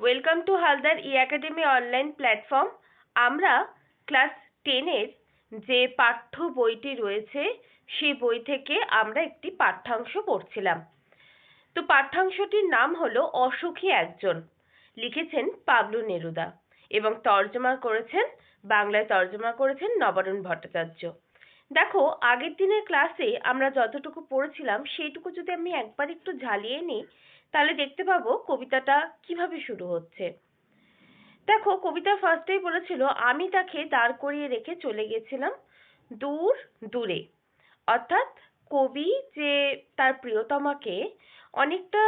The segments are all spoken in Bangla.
Welcome to Haldar E academy online platform আমরা ক্লাস টেনের যে পাঠ্য বইটি রয়েছে, সেই বই থেকে আমরা একটি পাঠ্যাংশ পড়ছিলাম। তো পাঠ্যাংশটির নাম হলো অসুখী একজন। লিখেছেন পাবলু নেরুদা এবং তর্জমা করেছেন, বাংলায় তর্জমা করেছেন নবরণ ভট্টাচার্য। দেখো, আগের দিনের ক্লাসে আমরা যতটুকু পড়েছিলাম, সেইটুকু যদি আমি একবার একটু ঝালিয়ে নিই তাহলে দেখতে পাবো কবিতাটা কীভাবে শুরু হচ্ছে। দেখো, কবিতা ফার্স্টেই বলেছিল, আমি তাকে দাঁড় করিয়ে রেখে চলে গেছিলাম দূর দূরে। অর্থাৎ কবি যে তার প্রিয়তমাকে অনেকটা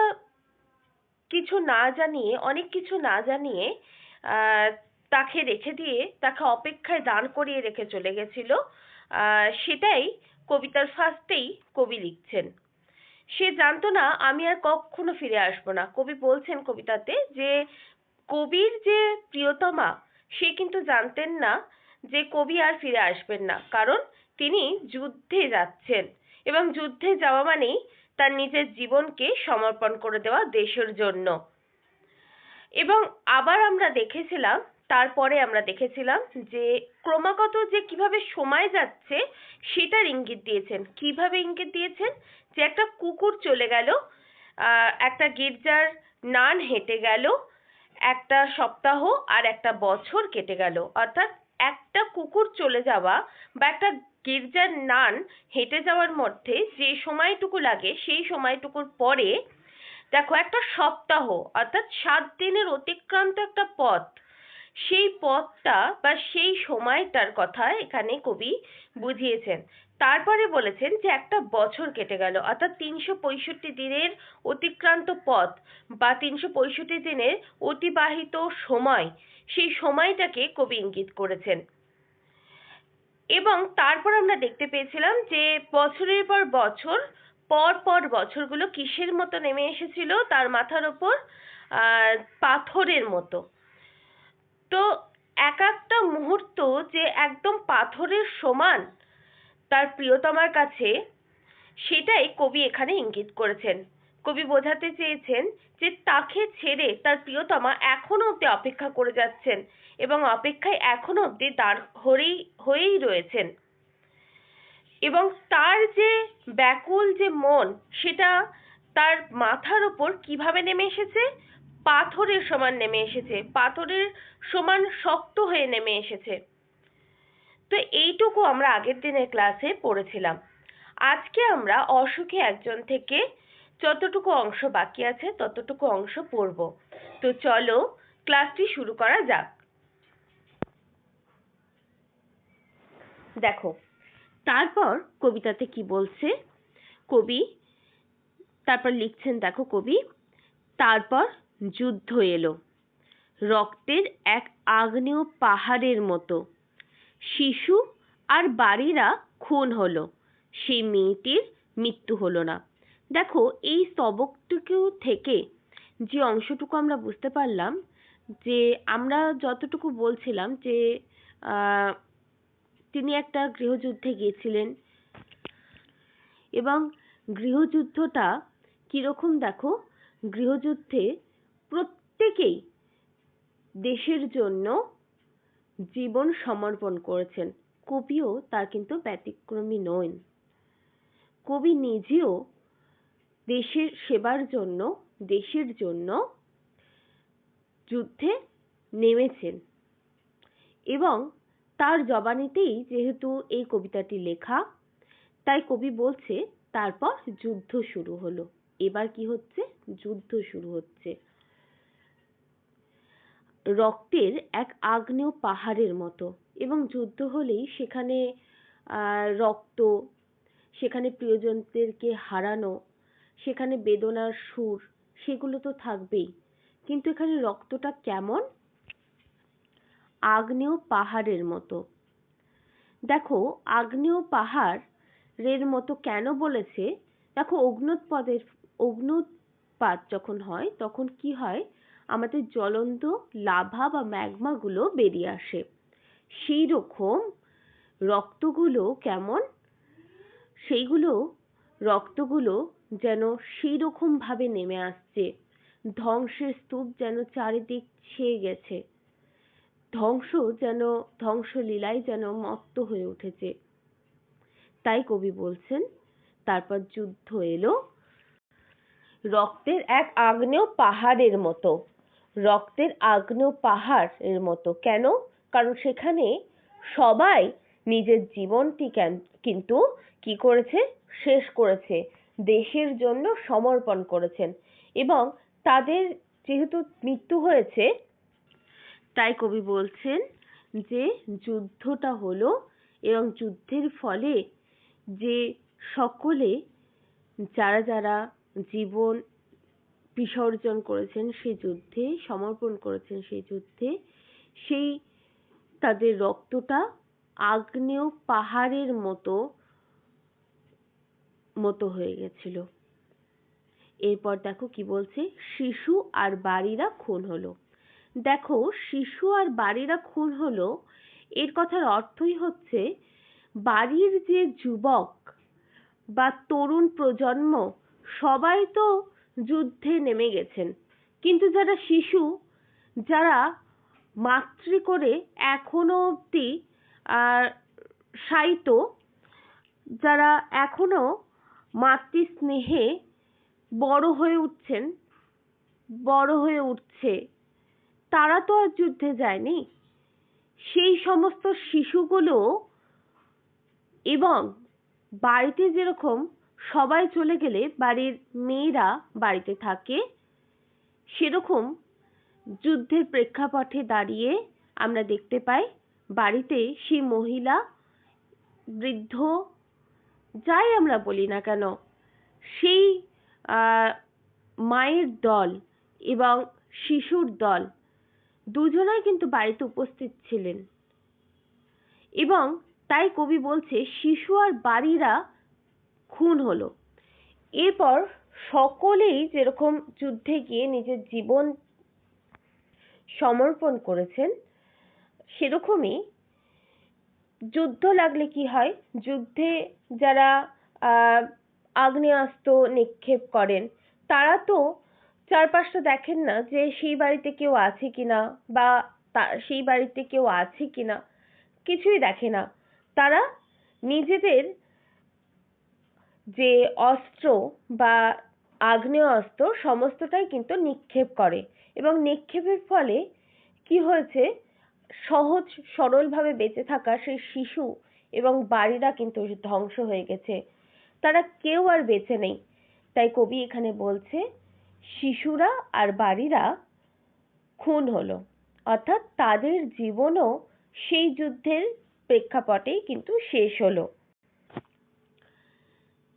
কিছু না জানিয়ে, অনেক কিছু না জানিয়ে তাকে রেখে দিয়ে তাকে অপেক্ষায় দাঁড় করিয়ে রেখে চলে গেছিল। সেটাই কবিতার ফার্স্টেই কবি লিখছেন। সে জানতো না আমি আর কখনো ফিরে আসব না। কবি বলছেন কবিতাতে যে, কবির যে প্রিয়তমা, সে কিন্তু জানতেন না যে কবি আর ফিরে আসবেন না। কারণ তিনি যুদ্ধে যাচ্ছেন এবং যুদ্ধে যাওয়া মানেই তার নিজের জীবনকে সমর্পণ করে দেওয়া দেশের জন্য। এবং আবার আমরা দেখেছিলাম, তারপরে আমরা দেখেছিলাম যে, ক্রমাগত যে কীভাবে সময় যাচ্ছে, সেটার ইঙ্গিত দিয়েছেন। কীভাবে ইঙ্গিত দিয়েছেন? যে একটা কুকুর চলে গেল একটা গির্জার নান হেঁটে গেল, একটা সপ্তাহ আর একটা বছর কেটে গেল। অর্থাৎ একটা কুকুর চলে যাওয়া বা একটা গির্জার নান হেঁটে যাওয়ার মধ্যে যে সময়টুকু লাগে, সেই সময়টুকুর পরে দেখো একটা সপ্তাহ, অর্থাৎ সাত দিনের অতিক্রান্ত একটা পথ সেই পথটা বা সেই সময়টার কথা এখানে কবি বুঝিয়েছেন। তারপরে বলেছেন যে, একটা বছর কেটে গেল, অর্থাৎ তিনশো পঁয়ষট্টি দিনের অতিক্রান্ত পথ বা তিনশো পঁয়ষট্টি দিনের অতিবাহিত সময়, সেই সময়টাকে কবি ইঙ্গিত করেছেন। এবং তারপর আমরা দেখতে পেয়েছিলাম যে, বছরের পর বছর, পর পর বছরগুলো কিসের মতো নেমে এসেছিল? তার মাথার ওপর পাথরের মতো। তো এক একটা মুহূর্ত যে একদম পাথরের সমান তার প্রিয়তমার কাছে, সেটাই কবি এখানে ইঙ্গিত করেছেন। কবি বোঝাতে চেয়েছেন যে তাকে ছেড়ে তার প্রিয়তমা এখনও অব্দি অপেক্ষা করে যাচ্ছেন এবং অপেক্ষায় এখনও অব্দি দাঁড় হয়েই হয়েই রয়েছেন। এবং তার যে ব্যাকুল যে মন, সেটা তার মাথার ওপর কীভাবে নেমে এসেছে? পাথরের সমান নেমে এসেছে, পাথরের সমান শক্ত হয়ে নেমে এসেছে। তো এইটুকু আমরা আগের দিনের ক্লাসে পড়েছিলাম। আজকে আমরা অসুখী একজন থেকে যতটুকু অংশ বাকি আছে, ততটুকু অংশ পড়ব। তো চলো ক্লাসটি শুরু করা যাক। দেখো, তারপর কবিতাতে কি বলছে? কবি, তারপর লিখছেন, দেখো কবি, তারপর যুদ্ধ এলো। রক্তের এক আগ্নেয় পাহাড়ের মতো। শিশু আর বাড়িরা খুন হলো। সেই মেয়েটির মৃত্যু হলো না। দেখো, এই স্তবকটুকু থেকে যে অংশটুকু আমরা বুঝতে পারলাম, যে আমরা যতটুকু বলছিলাম যে তিনি একটা গৃহযুদ্ধে গিয়েছিলেন। এবং গৃহযুদ্ধটা কীরকম দেখো? গৃহযুদ্ধে প্রত্যেকেই দেশের জন্য জীবন সমর্পণ করেছেন। কবিও তার কিন্তু ব্যতিক্রমী নন কবি নিজেও দেশের সেবার জন্য, দেশের জন্য যুদ্ধে নেমেছেন এবং তার জবানিতেই যেহেতু এই কবিতাটি লেখা, তাই কবি বলছে, তারপর যুদ্ধ শুরু হলো। এবার কি হচ্ছে? যুদ্ধ শুরু হচ্ছে। রক্তের এক আগ্নেয় পাহাড়ের মতো এবং যুদ্ধ হলেই সেখানে রক্ত, সেখানে প্রিয়জনদেরকে হারানো, সেখানে বেদনার সুর, সেগুলো তো থাকবেই। কিন্তু এখানে রক্তটা কেমন? আগ্নেয় পাহাড়ের মতো। দেখো, আগ্নেয় পাহাড়ের মতো কেন বলেছে? দেখো অগ্নুৎপাদের অগ্নুৎপাত যখন হয়, তখন কি হয়? আমাদের জ্বলন্ত লাভা বা ম্যাগমাগুলো বেরিয়ে আসে। সেই রকম রক্তগুলো কেমন? সেইগুলো রক্তগুলো যেন সেই রকম ভাবে নেমে আসছে। ধ্বংসের স্তূপ যেন চারিদিক ছেয়ে গেছে। ধ্বংস যেন, ধ্বংসলীলায় যেন মত্ত হয়ে উঠেছে। তাই কবি বলছেন, তারপর যুদ্ধ এলো। রক্তের এক আগ্নেয় পাহাড়ের মতো। রক্তের আগ্নেয় পাহাড়ের মতো। কেন? কারণ সেখানে সবাই নিজের জীবনটি কিন্তু কি করেছে? শেষ করেছে। দেশের জন্য সমর্পণ করেছেন। এবং তাদের যেহেতু মৃত্যু হয়েছে, তাই কবি বলছেন যে যুদ্ধটা হলো এবং যুদ্ধের ফলে যে সকলে, যারা যারা জীবন বিসর্জন করেছেন সে যুদ্ধে, সমর্পণ করেছেন সেই যুদ্ধে। সেই তাদের রক্তটা আগ্নেয় পাহাড়ের মতো মতো হয়ে গেছিল। এরপর দেখো কি বলছে, শিশু আর বাড়িরা খুন হলো। দেখো, শিশু আর বাড়িরা খুন হলো, এর কথার অর্থই হচ্ছে, বাড়ির যে যুবক বা তরুণ প্রজন্ম, সবাই তো যুদ্ধে নেমে গেছেন। কিন্তু যারা শিশু, যারা মাতৃ করে এখনও অবধি সাইত যারা এখনও মাতৃ স্নেহে বড় হয়ে উঠছেন, বড় হয়ে উঠছে, তারা তো আর যুদ্ধে যায়নি। সেই সমস্ত শিশুগুলো এবং বাড়িতে যেরকম সবাই চলে গেলে বাড়ির মেয়েরা বাড়িতে থাকে। সেরকম যুদ্ধের প্রেক্ষাপটে দাঁড়িয়ে আমরা দেখতে পাই, বাড়িতে সেই মহিলা, বৃদ্ধ, যাই আমরা বলি না কেন, সেই মায়ের দল এবং শিশুর দল দুজনাই কিন্তু বাড়িতে উপস্থিত ছিলেন। এবং তাই কবি বলছে, শিশু আর বাড়িরা খুন হলো। এরপর সকলেই যেরকম যুদ্ধে গিয়ে নিজের জীবন সমর্পণ করেছেন, সেরকমই যুদ্ধ লাগলে কি হয়? যুদ্ধে যারা আগ্নেয়াস্ত্র নিক্ষেপ করেন, তারা তো চারপাশটা দেখেন না যে সেই বাড়িতে কেউ আছে কিনা বা সেই বাড়িতে কেউ আছে কিনা, কিছুই দেখে না। তারা নিজেদের যে অস্ত্র বা আগ্নেয় অস্ত্র সমস্তটাই কিন্তু নিক্ষেপ করে এবং নিক্ষেপের ফলে কি হয়েছে? সহজ, সরলভাবে বেঁচে থাকা সেই শিশু এবং বাড়িরা কিন্তু ধ্বংস হয়ে গেছে। তারা কেউ আর বেঁচে নেই। তাই কবি এখানে বলছে, শিশুরা আর বাড়িরা খুন হলো। অর্থাৎ তাদের জীবনও সেই যুদ্ধের প্রেক্ষাপটেই কিন্তু শেষ হলো।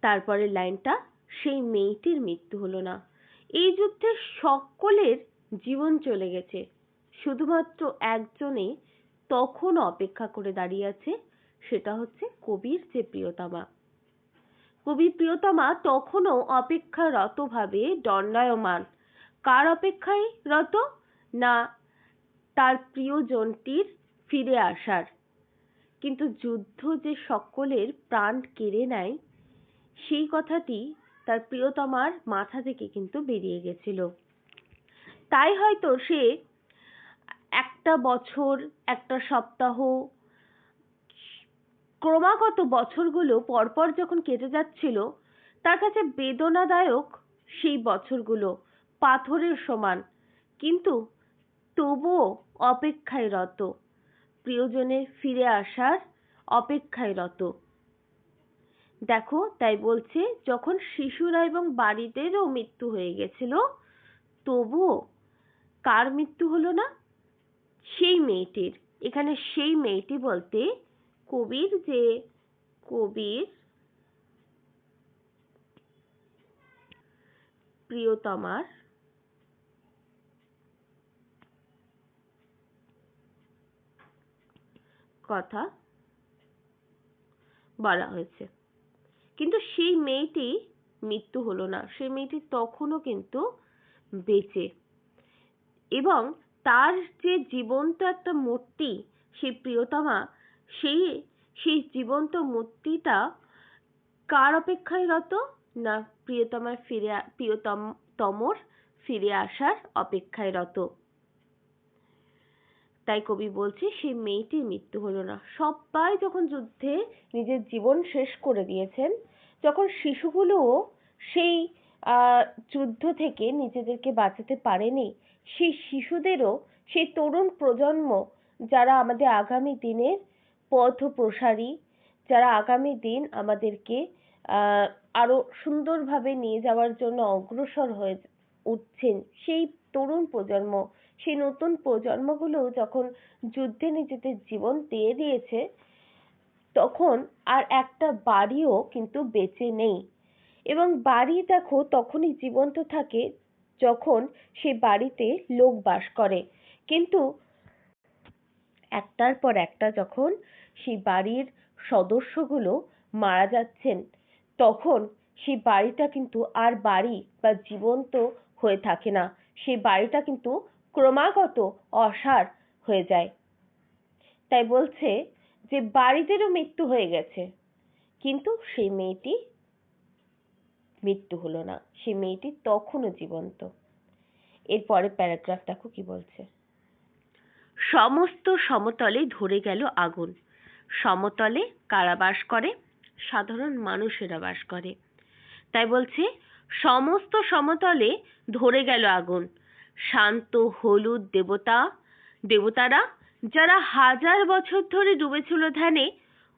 তারপরের লাইনটা, সেই মেয়েটির মৃত্যু হলো না। এই যুদ্ধে সকলের জীবন চলে গেছে। শুধুমাত্র একজনে তখন অপেক্ষা করে দাঁড়িয়ে আছে, সেটা হচ্ছে কবির যে প্রিয়তমা। কবি প্রিয়তমা তখনও অপেক্ষারতভাবে দণ্ডায়মান। কার অপেক্ষায় রত? না, তার প্রিয়জনটির ফিরে আসার। কিন্তু যুদ্ধ যে সকলের প্রাণ কেড়ে নেয় সেই কথাটি তার প্রিয়তমার মাথা থেকে কিন্তু বেরিয়ে গেছিল। তাই হয়তো সে একটা বছর, একটা সপ্তাহ, ক্রমাগত বছরগুলো পরপর যখন কেটে যাচ্ছিল, তার কাছে বেদনাদায়ক সেই বছরগুলো পাথরের সমান। কিন্তু তবুও অপেক্ষায় রত। প্রিয়জনের ফিরে আসার অপেক্ষায় রত। দেখো, তাই বলছে, যখন শিশুরা এবং বাড়িদেরও মৃত্যু হয়ে গেছিল, তবুও কার মৃত্যু হলো না? সেই মেয়েটির। এখানে সেই মেয়েটি বলতে কবির যে কবির প্রিয়তমার কথা বলা হয়েছে। কিন্তু সেই মেয়েটি মৃত্যু হলো না। সেই মেয়েটি তখনও কিন্তু বেঁচে। এবং তার যে জীবন্ত একটা মূর্তি, সেই প্রিয়তমা, সেই সেই জীবন্ত মূর্তিটা কার অপেক্ষায় রত না, প্রিয়তমার ফিরে প্রিয়তম, তমর ফিরে আসার অপেক্ষায় রত তাই কবি বলছে, সেই মেয়েটির মৃত্যু হলো না। সবাই যখন যুদ্ধে নিজের জীবন শেষ করে দিয়েছেন, যখন শিশুগুলোও সেই যুদ্ধ থেকে নিজেদেরকে বাঁচাতে পারেনি, সেই শিশুদেরও, সেই তরুণ প্রজন্ম, যারা আমাদের আগামী দিনের পথ প্রসারী যারা আগামী দিন আমাদেরকে আহ আরও সুন্দরভাবে নিয়ে যাওয়ার জন্য অগ্রসর হয়ে উঠছেন, সেই তরুণ প্রজন্ম সেই নতুন প্রজন্মগুলো যখন যুদ্ধে নিজেদের জীবন দিয়ে দিয়েছে, তখন আর একটা বাড়িও কিন্তু বেঁচে নেই। এবং বাড়ি দেখো তখনই জীবন্ত থাকে যখন সেই বাড়িতে লোক বাস করে। কিন্তু একটার পর একটা যখন সেই বাড়ির সদস্যগুলো মারা যাচ্ছেন, তখন সেই বাড়িটা কিন্তু আর বাড়ি বা জীবন্ত হয়ে থাকে না। সেই বাড়িটা কিন্তু ক্রমাগত অসার হয়ে যায়। তাই বলছে যে, বাড়িদেরও মৃত্যু হয়ে গেছে। কিন্তু সেই মেয়েটি মৃত্যু হলো না। সেই মেয়েটি তখনও জীবন্ত। এরপরে প্যারাগ্রাফ দেখো কি বলছে? সমস্ত সমতলে ধরে গেল আগুন। সমতলে কারা বাস করে, সাধারণ মানুষেরা বাস করে। তাই বলছে, সমস্ত সমতলে ধরে গেল আগুন। শান্ত হলুদ দেবতা, দেবতারা যারা হাজার বছর ধরে ডুবেছিল ধ্যানে,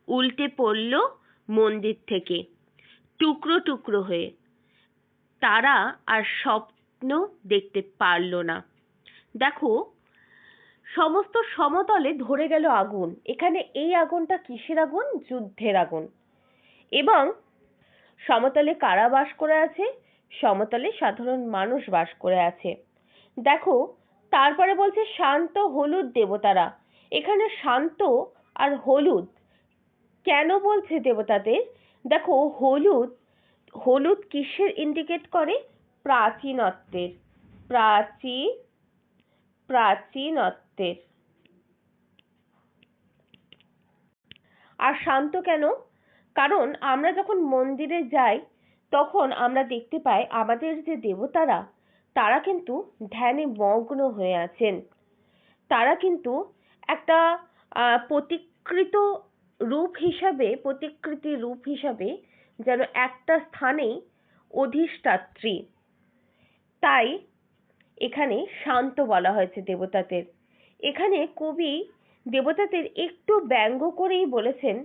উল্টে পড়ল মন্দির থেকে, টুকরো টুকরো হয়ে। তারা আর স্বপ্ন দেখতে পারল না। দেখো, সমস্ত সমতলে ধরে গেল আগুন। এখানে এই আগুনটা কিসের আগুন? যুদ্ধের আগুন। এবং সমতলে কারা বাস করে আছে? সমতলে সাধারণ মানুষ বাস করে আছে। দেখো, তারপরে বলছে শান্ত হলুদ দেবতারা। এখানে শান্ত আর হলুদ। কেন বলছে দেবতাদের? দেখো, হলুদ হলুদ কিসের ইন্ডিকেট করে? প্রাচীনত্বের। প্রাচীন প্রাচীনত্বের। আর শান্ত কেন? কারণ আমরা যখন মন্দিরে যাই, তখন আমরা দেখতে পাই আমাদের যে দেবতারা তারা কিন্তু ধ্যানে মগ্ন হয়ে আছেন। তারা কিন্তু একটা প্রতিকৃত রূপ হিসাবে, প্রতিকৃতি রূপ হিসাবে যেন একটা স্থানেই অধিষ্ঠাত্রী। তাই এখানে শান্ত বলা হয়েছে দেবতাদের। এখানে কবি দেবতাদের একটু ব্যঙ্গ করেই বলেছেন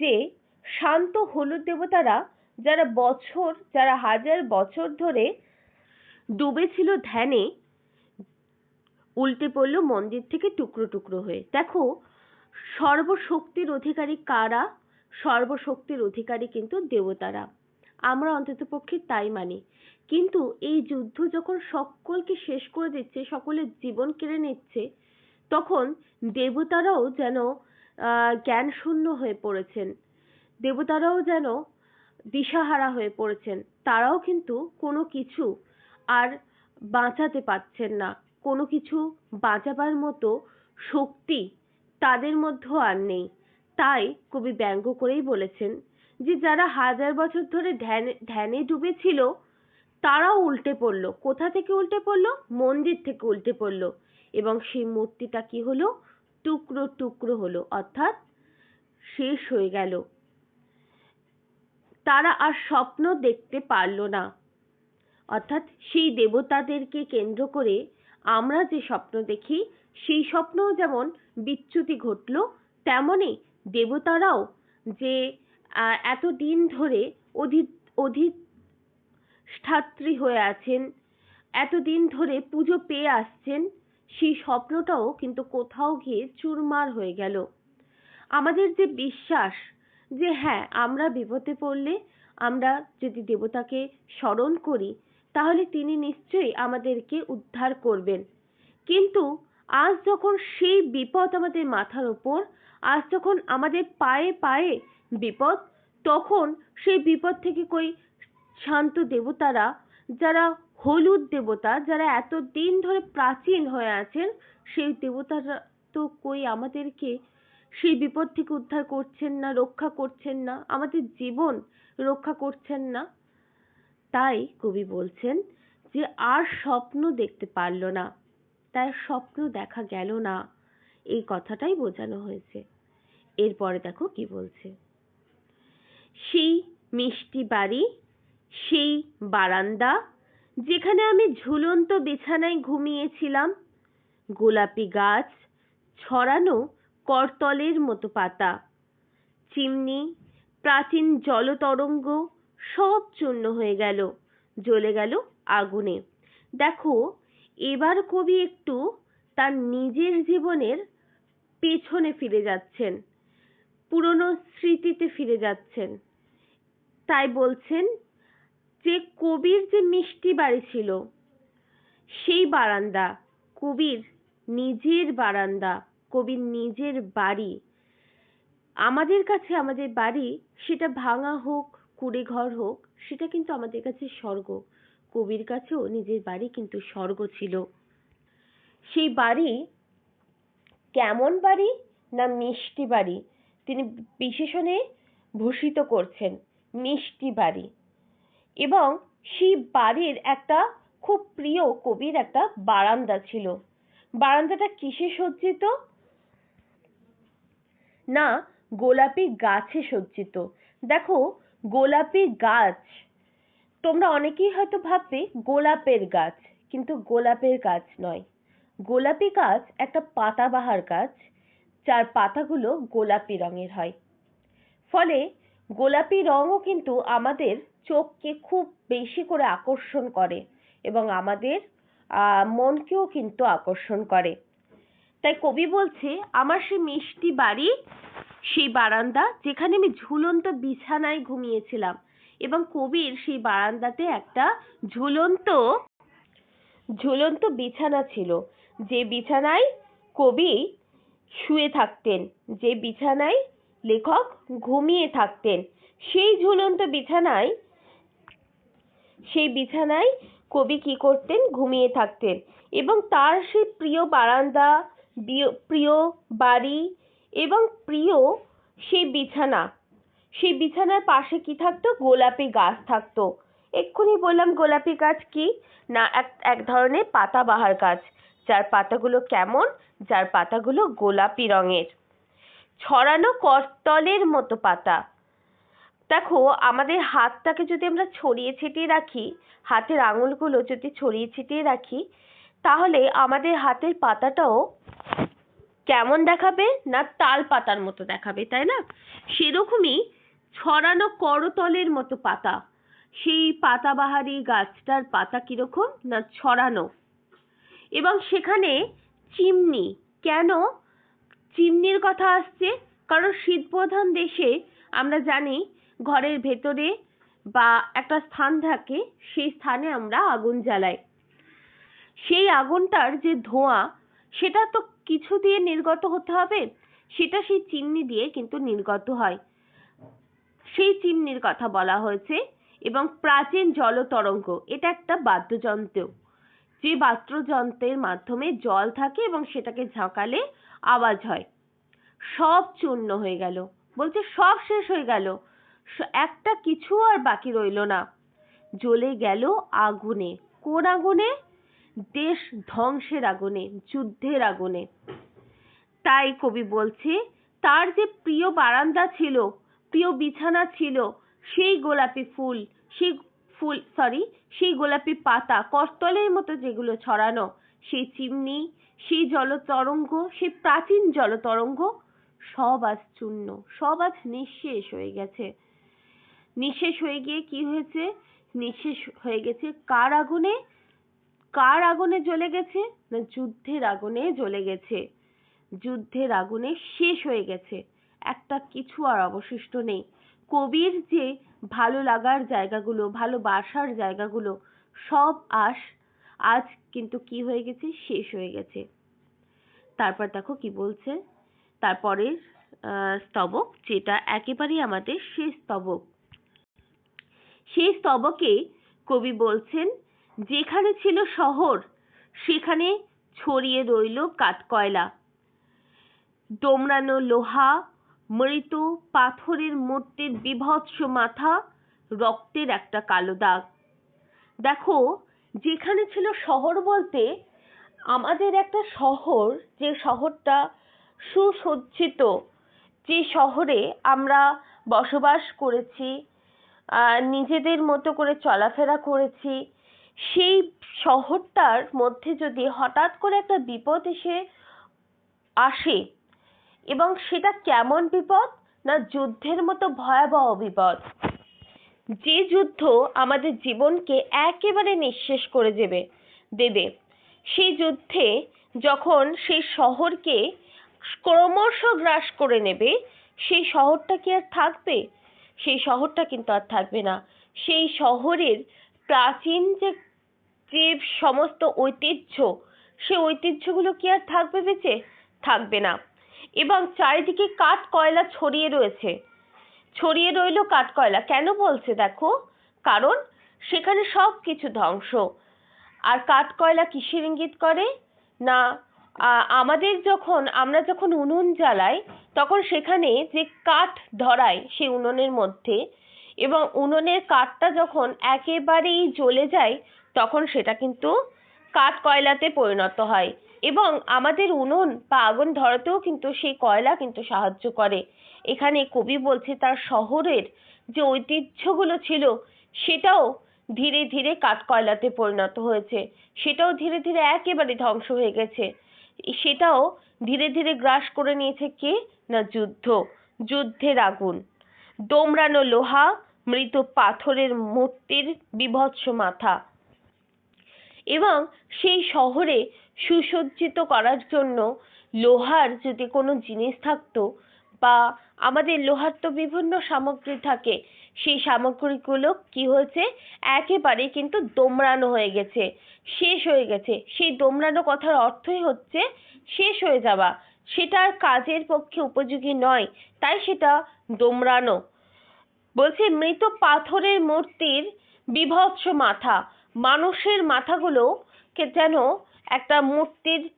যে শান্ত হলুদ দেবতারা যারা বছর, যারা হাজার বছর ধরে ডুবেছিল ধ্যানে। উল্টে পড়ল মন্দির থেকে টুকরো টুকরো হয়ে। দেখো, সর্বশক্তির অধিকারী কারা? সর্বশক্তির অধিকারী কিন্তু দেবতারা। আমরা অন্ততপক্ষে তাই মানি। কিন্তু এই যুদ্ধ যখন সকলকে শেষ করে দিচ্ছে, সকলের জীবন কেড়ে নিচ্ছে, তখন দেবতারাও যেন জ্ঞান শূন্য হয়ে পড়েছেন। দেবতারাও যেন দিশাহারা হয়ে পড়েছেন। তারাও কিন্তু কোনো কিছু আর বাঁচাতে পারছেন না। কোনো কিছু বাঁচাবার মতো শক্তি তাদের মধ্যেও আর নেই। তাই কবি ব্যঙ্গ করেই বলেছেন যে, যারা হাজার বছর ধরে ধ্যানে ধ্যানে ডুবেছিল, তারাও উল্টে পড়ল। কোথা থেকে উল্টে পড়ল? মন্দির থেকে উল্টে পড়ল। এবং সেই মূর্তিটা কি হলো? টুকরো টুকরো হলো। অর্থাৎ শেষ হয়ে গেল। তারা আর স্বপ্ন দেখতে পারল না। অর্থাৎ সেই দেবতাদেরকে কেন্দ্র করে আমরা যে স্বপ্ন দেখি, সেই স্বপ্নও যেমন বিচ্যুতি ঘটল তেমনই দেবতারাও যে এতদিন ধরে অধি, অধিষ্ঠাত্রী হয়ে আছেন, এতদিন ধরে পুজো পেয়ে আসছেন, সেই স্বপ্নটাও কিন্তু কোথাও গিয়ে চুরমার হয়ে গেল। আমাদের যে বিশ্বাস যে হ্যাঁ আমরা বিপদে পড়লে আমরা যদি দেবতাকে স্মরণ করি তাহলে তিনি নিশ্চয়ই আমাদেরকে উদ্ধার করবেন। কিন্তু আজ যখন সেই বিপদ আমাদের মাথার ওপর, আজ যখন আমাদের পায়ে পায়ে বিপদ, তখন সেই বিপদ থেকে কই শান্ত দেবতারা, যারা হলুদ দেবতা, যারা এত দিন ধরে প্রাচীন হয়ে আছেন, সেই দেবতারা তো কই আমাদেরকে সেই বিপদ থেকে উদ্ধার করছেন না, রক্ষা করছেন না, আমাদের জীবন রক্ষা করছেন না। তাই কবি বলছেন যে, আর স্বপ্ন দেখতে পারল না। তার স্বপ্ন দেখা গেল না। এই কথাটাই বোঝানো হয়েছে। এরপরে দেখো কি বলছে। সেই মিষ্টি বাড়ি, সেই বারান্দা, যেখানে আমি ঝুলন্ত বিছানায় ঘুমিয়েছিলাম। গোলাপি গাছ, ছড়ানো করতলের মতো পাতা। চিমনি, প্রাচীন জলতরঙ্গ সব চূর্ণ হয়ে গেল। জ্বলে গেল আগুনে। দেখো, এবার কবি একটু তার নিজের জীবনের পেছনে ফিরে যাচ্ছেন, পুরনো স্মৃতিতে ফিরে যাচ্ছেন। তাই বলছেন যে, কবির যে মিষ্টি বাড়ি ছিল, সেই বারান্দা, কবির নিজের বারান্দা, কবির নিজের বাড়ি, আমাদের কাছে আমাদের বাড়ি সেটা ভাঙা হোক কুড়ে ঘর হোক, সেটা কিন্তু আমাদের কাছে স্বর্গ। কবির কাছেও নিজের বাড়ি কিন্তু স্বর্গ ছিল। সেই বাড়ি কেমন বাড়ি না মিষ্টি বাড়ি? তিনি বিশেষণে ভূষিত করছেন, মিষ্টি বাড়ি। এবং সেই বাড়ির একটা খুব প্রিয় কবির একটা বারান্দা ছিল। বারান্দাটা কিসে সজ্জিত? না, গোলাপি গাছে সজ্জিত। দেখো গোলাপি গাছ। তোমরা অনেকেই হয়তো ভাববে গোলাপের গাছ, কিন্তু গোলাপের গাছ নয়। গোলাপি গাছ একটা পাতাবাহার গাছ, যার পাতাগুলো গোলাপি রঙের হয়। ফলে গোলাপি রঙও কিন্তু আমাদের চোখকে খুব বেশি করে আকর্ষণ করে এবং আমাদের মনকেও কিন্তু আকর্ষণ করে। তাই কবি বলছে, আমার সে মিষ্টি বাড়ি, সেই বারান্দা যেখানে আমি ঝুলন্ত বিছানায় ঘুমিয়েছিলাম এবং কবির সেই বারান্দাতে একটা ঝুলন্ত ঝুলন্ত বিছানা ছিল। যে বিছানায় কবি শুয়ে থাকতেন, যে বিছানায় লেখক ঘুমিয়ে থাকতেন, সেই ঝুলন্ত বিছানায়, সেই বিছানায় কবি কি করতেন? ঘুমিয়ে থাকতেন। এবং তার সেই প্রিয় বারান্দা প্রিয়, বাড়ি এবং প্রিয় সেই বিছানা। সেই বিছানার পাশে কি থাকতো? গোলাপি গাছ থাকতো। এক্ষুনি বললাম গোলাপি গাছ কি? না, এক এক ধরনের পাতাবাহার গাছ। যার পাতাগুলো কেমন? যার পাতাগুলো গোলাপি রঙের। ছড়ানো করতলের মতো পাতা। দেখো, আমাদের হাতটাকে যদি আমরা ছড়িয়ে ছিটিয়ে রাখি, হাতের আঙুলগুলো যদি ছড়িয়ে ছিটিয়ে রাখি, তাহলে আমাদের হাতের পাতাটাও কেমন দেখাবে না তাল পাতার মতো দেখাবে, তাই না? সেরকমই ছড়ানো করতলের মতো পাতা। সেই পাতাবাহারি গাছটার পাতা কীরকম না ছড়ানো? এবং সেখানে চিমনি। কেন? চিমনির কথা আসছে কারণ শীতপ্রধান দেশে আমরা জানি ঘরের ভেতরে বা একটা স্থান থাকে, সেই স্থানে আমরা আগুন জ্বালাই। সেই আগুনটার যে ধোঁয়া, সেটা তো কিছু দিয়ে নির্গত হতে হবে, সেটা সেই চিমনি দিয়ে কিন্তু নির্গত হয়। সেই চিমনির কথা বলা হয়েছে এবং প্রাচীন জলতরঙ্গ এটা একটা বাদ্যযন্ত্র। যে বাদ্যযন্ত্রের মাধ্যমে জল থাকে এবং সেটাকে ঝাঁকালে আওয়াজ হয়। সব চূর্ণ হয়ে গেল। বলছে সব শেষ হয়ে গেল। একটা কিছু আর বাকি রইল না। জ্বলে গেল আগুনে। কোন আগুনে? দেশ ধ্বংসের আগুনে, যুদ্ধের আগুনে। তাই কবি বলছে, তার যে প্রিয় বারান্দা ছিল, প্রিয় বিছানা ছিল, সেই গোলাপি ফুল সেই ফুল সরি সেই গোলাপি পাতা, করতলের মতো যেগুলো ছড়ানো সেই চিমনি সেই জলতরঙ্গ সেই প্রাচীন জলতরঙ্গ, সব আজ চূর্ণ, সব আজ নিঃশেষ হয়ে গেছে। নিঃশেষ হয়ে গিয়ে কি হয়েছে? নিঃশেষ হয়ে গেছে কার আগুনে? কার আগুনে জ্বলে গেছে? না যুদ্ধের আগুনে জ্বলে গেছে? যুদ্ধের আগুনে শেষ হয়ে গেছে। একটা কিছু আর অবশিষ্ট নেই। কবির যে ভালো লাগার জায়গাগুলো ভালোবাসার জায়গাগুলো, সব আস, আজ কিন্তু কি হয়ে গেছে? শেষ হয়ে গেছে। তারপর দেখো কি বলছে? তারপরের স্তবক, যেটা একেবারেই আমাদের শেষ স্তবক। সেই স্তবকে কবি বলছেন যেখানে ছিল শহর, সেখানে ছড়িয়ে রইল কাঠকয়লা। দোমড়ানো লোহা, মৃত পাথরের মূর্তির বিভৎস মাথা, রক্তের একটা কালো দাগ। দেখো, যেখানে ছিল শহর বলতে, আমাদের একটা শহর, যে শহরটা সুসজ্জিত, যে শহরে আমরা বসবাস করেছি নিজেদের মতো করে চলাফেরা করেছি সেই শহরটার মধ্যে যদি হঠাৎ করে একটা বিপদ এসে আসে এবং সেটা কেমন বিপদ? না যুদ্ধের মতো ভয়াবহ বিপদ? যে যুদ্ধ আমাদের জীবনকে একেবারে নিঃশেষ করে দেবে দেবে। সেই যুদ্ধে যখন সেই শহরকে ক্রমশ গ্রাস করে নেবে, সেই শহরটা কি আর থাকবে? সেই শহরটা কিন্তু আর থাকবে না। সেই শহরের প্রাচীন যে যে সমস্ত ঐতিহ্য, সে ঐতিহ্যগুলো কি আর থাকবে বেঁচে? থাকবে না। এবং চারিদিকে কাঠ কয়লা ছড়িয়ে রয়েছে। ছড়িয়ে রইল কাঠ কয়লা কেন বলছে দেখো? কারণ সেখানে সব কিছু ধ্বংস। আর কাঠ কয়লা কিসের ইঙ্গিত করে? না আমাদের যখন, আমরা যখন উনুন জ্বালাই, তখন সেখানে যে কাঠ ধরায় সেই উনুনের মধ্যে এবং উনুনের কাঠটা যখন একেবারেই জ্বলে যায়, তখন সেটা কিন্তু কাঠ কয়লাতে পরিণত হয় এবং আমাদের উনুন বা আগুন ধরাতেও কিন্তু সেই কয়লা কিন্তু সাহায্য করে। এখানে কবি বলছে তার শহরের যে ঐতিহ্যগুলো ছিল, সেটাও ধীরে ধীরে কাঠ কয়লাতে পরিণত হয়েছে। সেটাও ধীরে ধীরে একেবারে ধ্বংস হয়ে গেছে। সেটাও ধীরে ধীরে গ্রাস করে নিয়েছে কে? না যুদ্ধ। যুদ্ধের আগুন। দোমড়ানো লোহা, মৃত পাথরের মূর্তির বিভৎস মাথা। এবং সেই শহরে সুসজ্জিত করার জন্য লোহার যদি কোনো জিনিস থাকতো বা আমাদের লোহার তো বিভিন্ন সামগ্রী থাকে, সেই সামগ্রীগুলো কি হয়েছে? একেবারে কিন্তু দোমড়ানো হয়ে গেছে, শেষ হয়ে গেছে। সেই দোমড়ানো কথার অর্থই হচ্ছে শেষ হয়ে যাওয়া। সেটা আর কাজের পক্ষে উপযোগী নয়, তাই সেটা দোমড়ানো বলছে, মৃত পাথরের মূর্তির বিভৎস মাথা। মানুষের মাথাগুলো কে যেন একটা মূর্তির,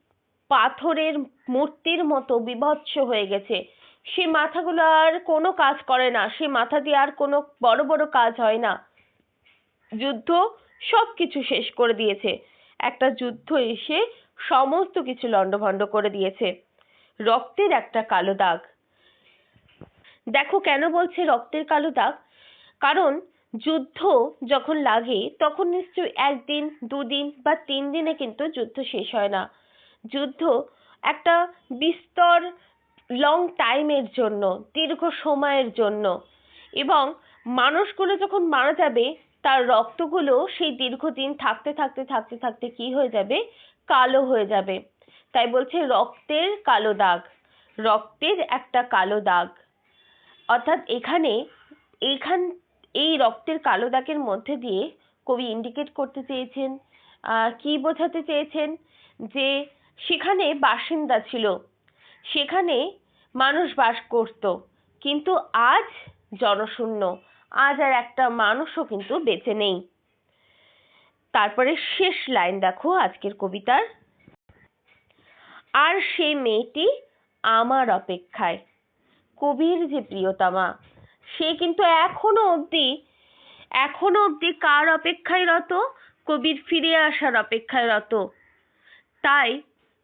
পাথরের মূর্তির মতো বিভৎস হয়ে গেছে। সে মাথাগুলো আর কোনো কাজ করে না। সে মাথা দিয়ে আর কোনো বড় বড় কাজ হয় না। যুদ্ধ সব কিছু শেষ করে দিয়েছে। একটা যুদ্ধ এসে সমস্ত কিছু লণ্ডভণ্ড করে দিয়েছে। রক্তের একটা কালো দাগ। দেখো কেন বলছে রক্তের কালো দাগ? কারণ যুদ্ধ যখন লাগে, তখন নিশ্চয়ই একদিন, দুদিন বা তিন দিনে কিন্তু যুদ্ধ শেষ হয় না। যুদ্ধ একটা বিস্তর লং টাইমের জন্য, দীর্ঘ সময়ের জন্য। এবং মানুষগুলো যখন মারা যাবে, তার রক্তগুলো সেই দীর্ঘদিন থাকতে থাকতে থাকতে থাকতে কি হয়ে যাবে? কালো হয়ে যাবে। তাই বলছে রক্তের কালো দাগ। রক্তের একটা কালো দাগ। অর্থাৎ এখানে এইখান, এই রক্তের কালো দাগের মধ্যে দিয়ে কবি ইন্ডিকেট করতে চেয়েছেন কি বোঝাতে চেয়েছেন? যে সেখানে বাসিন্দা ছিল, সেখানে মানুষ বাস করত, কিন্তু আজ জনশূন্য, আজ আর একটা মানুষও কিন্তু বেঁচে নেই। তারপরে শেষ লাইন দেখো আজকের কবিতার। আর সেই মেয়েটি আমার অপেক্ষায়। কবির যে প্রিয়তমা, সে কিন্তু এখনও অবধি এখনও অবধি কার অপেক্ষায় রত? কবির ফিরে আসার অপেক্ষায় রত। তাই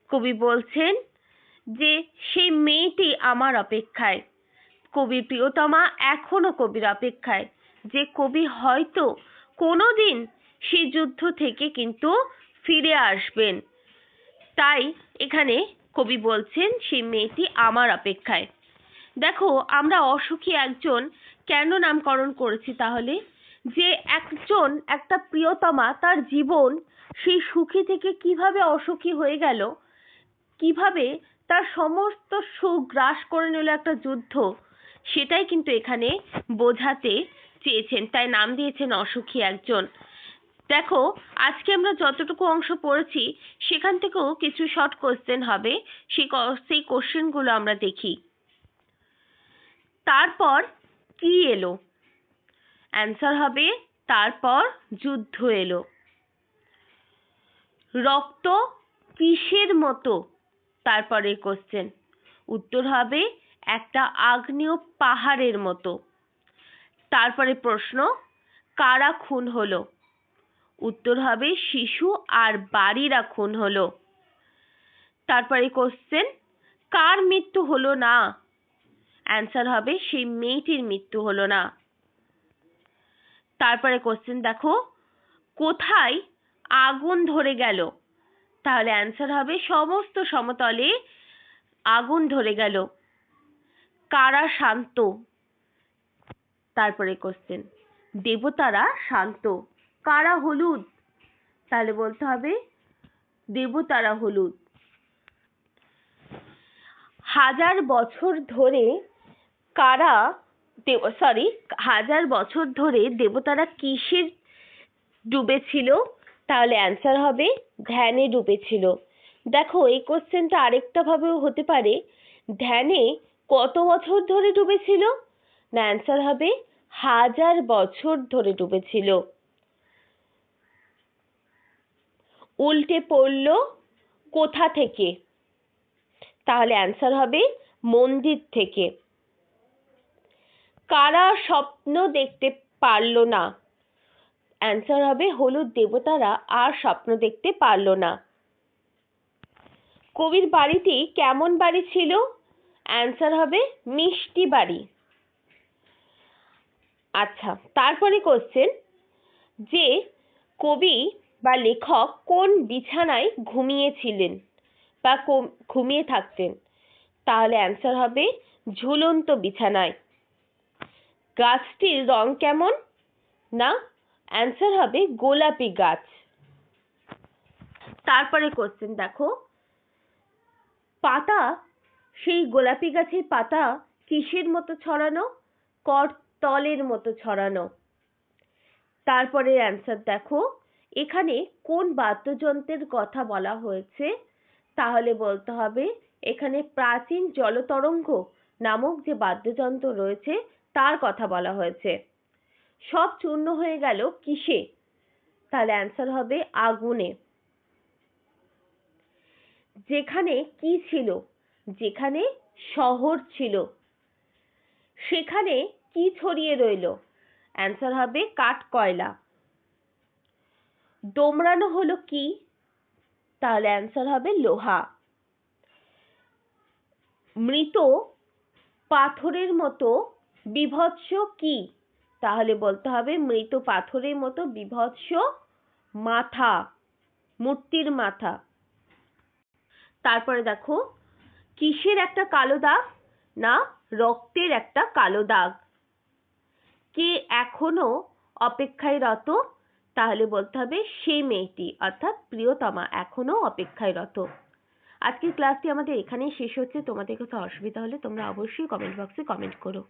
কবি বলছেন যে, সেই মেয়েটি আমার অপেক্ষায়। কবির প্রিয়তমা এখনও কবির অপেক্ষায়। যে কবি হয়তো কোনোদিন সেই যুদ্ধ থেকে কিন্তু ফিরে আসবেন। তাই এখানে কবি বলছেন, সেই মেয়েটি আমার অপেক্ষায়। দেখো, আমরা অসুখী একজন, কেন নামকরণ করেছি তাহলে? যে একজন, একটা প্রিয়তমা, তার জীবন সেই সুখী থেকে কীভাবে অসুখী হয়ে গেল? কীভাবে তার সমস্ত সুখ গ্রাস করে নিল একটা যুদ্ধ? সেটাই কিন্তু এখানে বোঝাতে চেয়েছেন, তাই নাম দিয়েছেন অসুখী একজন। দেখো, আজকে আমরা যতটুকু অংশ পড়েছি, সেখান থেকেও কিছু শর্ট কোশ্চেন হবে সেই সেই কোশ্চেনগুলো আমরা দেখি। তারপর কি এলো? অ্যান্সার হবে, তারপর যুদ্ধ এলো। রক্ত কিসের মতো? তারপরে কোশ্চেন উত্তর হবে, একটা আগ্নেয় পাহাড়ের মতো। তারপরে প্রশ্ন, কারা খুন হলো? উত্তর হবে, শিশু আর বাড়িরা খুন হলো। তারপরে কোশ্চেন কার মৃত্যু হলো না? অ্যান্সার হবে, সেই মেয়েটির মৃত্যু হলো না। তারপরে কোশ্চেন দেখো, কোথায় আগুন ধরে গেল? তাহলে অ্যান্সার হবে, সমস্ত সমতলে আগুন ধরে গেল। কারা শান্ত? তারপরে কোশ্চেন দেবতারা শান্ত। কারা হলুদ? তাহলে বলতে হবে, দেবতারা হলুদ। হাজার বছর ধরে কারা সরি হাজার বছর ধরে দেবতারা কিসের ডুবেছিল? তাহলে অ্যান্সার হবে, ধ্যানে ডুবেছিল। দেখো, এই কোশ্চেনটা আরেকটা ভাবেও হতে পারে। ধ্যানে কত বছর ধরে ডুবেছিল? না অ্যান্সার হবে, হাজার বছর ধরে ডুবেছিল। উল্টে পড়ল, কোথা থেকে? তাহলে অ্যান্সার হবে, মন্দির থেকে। কারা স্বপ্ন দেখতে পারল না? অ্যান্সার হবে, হলুদ দেবতারা আর স্বপ্ন দেখতে পারল না। কবির বাড়িটি কেমন বাড়ি ছিল? অ্যান্সার হবে, মিষ্টি বাড়ি। আচ্ছা তারপরে কোশ্চেন যে কবি বা লেখক কোন বিছানায় ঘুমিয়েছিলেন বা ঘুমিয়ে থাকতেন? তাহলে অ্যান্সার হবে, ঝুলন্ত বিছানায়। গাছটির রং কেমন? না? অ্যান্সার হবে গোলাপি গাছ। তারপরে কোশ্চেন দেখো। পাতা, সেই গোলাপি গাছের পাতা কিসের মতো ছড়ানো? করতলের মতো ছড়ানো। তারপরে অ্যান্সার দেখো। এখানে কোন বাদ্যযন্ত্রের কথা বলা হয়েছে? তাহলে বলতে হবে, এখানে প্রাচীন জলতরঙ্গ নামক যে বাদ্যযন্ত্র রয়েছে তার কথা বলা হয়েছে। সব চূর্ণ হয়ে গেল কিসে? তাহলে অ্যান্সার হবে আগুনে। যেখানে কি ছিল? যেখানে শহর ছিল। সেখানে কি ছড়িয়ে রইল? অ্যান্সার হবে কাঠ কয়লা দোমড়ানো হলো কি? তাহলে অ্যান্সার হবে লোহা। মৃত পাথরের মতো বিভৎস কি? তাহলে বলতে হবে মৃত পাথরের মতো বিভৎস মাথা, মূর্তির মাথা। তারপরে দেখো, কিসের একটা কালো দাগ না রক্তের একটা কালো দাগ? কে এখনও অপেক্ষায় রত তাহলে বলতে হবে সেই মেয়েটি, অর্থাৎ প্রিয়তমা এখনও অপেক্ষায় রত আজকের ক্লাসটি আমাদের এখানেই শেষ হচ্ছে। তোমাদের কোথাও অসুবিধা হলে তোমরা অবশ্যই কমেন্ট বক্সে কমেন্ট করো।